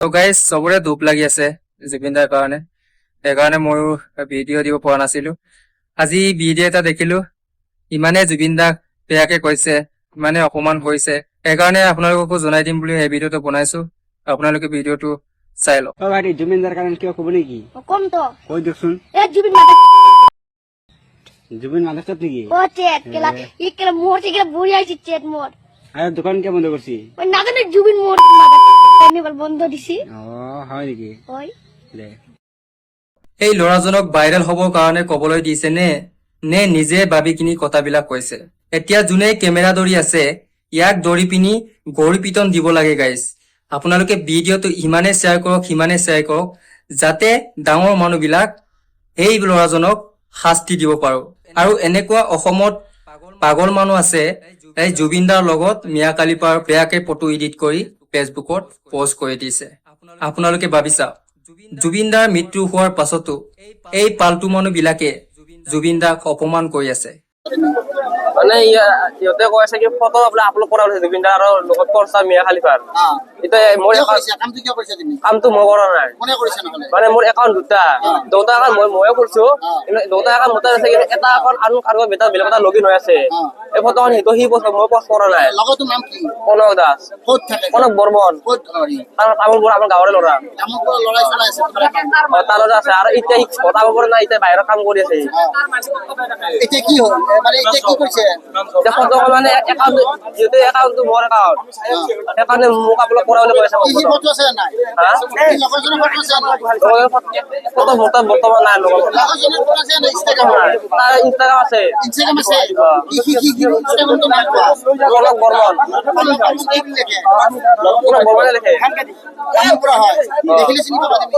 তো গাইজ চবৰে দুখ লাগি আছে জুবিন দাৰ কাৰণে। সেইকাৰণে ময়ো ভিডিঅ' দিব পৰা নাছিলো। আজি ভিডিঅ' এটা দেখিলো। ইমানে জুবিন দাক বেয়াকে কৈছে ইমানে অপমান কৰিছে। সেইকাৰণে আপোনালোককো জনাই দিম বুলি এই ভিডিঅ'টো বনাইছো। আপোনালোকে ভিডিঅ'টো চাই লওক। অ ভাইটি জুবিনদাৰ কাৰণে কিবা ক'ব নেকি? কৈ দিয়কচোন। জুবিন মাতা জুবিন মাধৱ নেকি? ও আৰু দোকান কিয় বন্ধ কৰিছি ওই নাজানে জুবিন মোর আমি এবার বন্ধ দিছি। অ হয় নেকি? ওই। দে। এই ল'ৰাজনক ভাইৰেল হ'বৰ কাৰণে ক'বলৈ দিছে নে? নে নিজে ভাবি কিনি কথাবিলাক কৈছে? এতিয়া যোনে কেমেৰা ধৰি আছে ইয়াক ধৰি পিনি গৌৰী পিতন দিব লাগে গাইজ আপোনালোকে ভিডিঅ'টো ইমানে শ্বেয়াৰ কৰক সিমানে শ্বেয়াৰ কৰক যাতে ডাঙৰ মানুহবিলাক এই ল'ৰাজনক শাস্তি দিব পাৰো। আৰু এনেকুৱা অসমত পাগল মানুহ আছে। এই জুবিন দাৰ লগত মিয়া কালিপাৰ বেয়াকে ফটো এডিট কৰি ফেচবুকত পষ্ট কৰি দিছে। আপোনালোকে ভাবি চাওক জুবিন দাৰ মৃত্যু হোৱাৰ পাছতো এই পাল্টু মানুহবিলাকে জুবিনদাক জুবিন দাক অপমান কৰি আছে। মানে ইয়া- সিহঁতে কৈ আছে কি ফটো বোলে আপলোড কৰা হৈছে জুবিন দাৰ আৰু লগত কৰছা মিয়া খালিফাৰ এতিয়া মোৰ কামটো কিয় কৰিছে তুমি? কামটো মই কৰা নাই। কোনে কৰিছে নহলে? মানে মোৰ একাউণ্ট দুটা। দুটা একাউণ্ট মই ময়ে কৰিছো। কিন্তু দুটা একাউণ্ট মোটা আছে কিন্তু এটা একাউণ্ট আৰু কাৰোবাৰ বেটা বেলেগ এটা লগিন হৈ আছে। এই ফটোখন সেইটো সি post- মই পোষ্ট কৰা নাই। লগৰটোৰ নাম কি? কনক দাস। ক'ত থাকে? কনক বৰ্মন। তাৰ তামোলপুৰ আমাৰ গাঁৱৰে ল'ৰা। তাৰ লগত আছে। আৰু এতিয়া সি ঘটাব পৰা নাই এতিয়া বাহিৰত কাম কৰি আছে এতিয়া কি হ'ল? মানে কি কৰিছে? এতিয়া ফটোখন মানে একাউণ্ট যিহেতু একাউণ্টটো মোৰ একাউণ্ট। সেইকাৰণে মোক আপোনালোক কৰা বুলি কৈ আছে ফটো আছে নে নাই? হা? সি লগৰজনৰ ফটো আছে নে নাই? আছে নে তাৰ ইনষ্টাগ্ৰাম আছে। ইনষ্টাগ্ৰাম আছে? কি কনক বৰ্মন। কি বুলি লিখে? কনক বৰ্মনে লিখে। হয়। দেখিলে চিনি পাবা তুমি?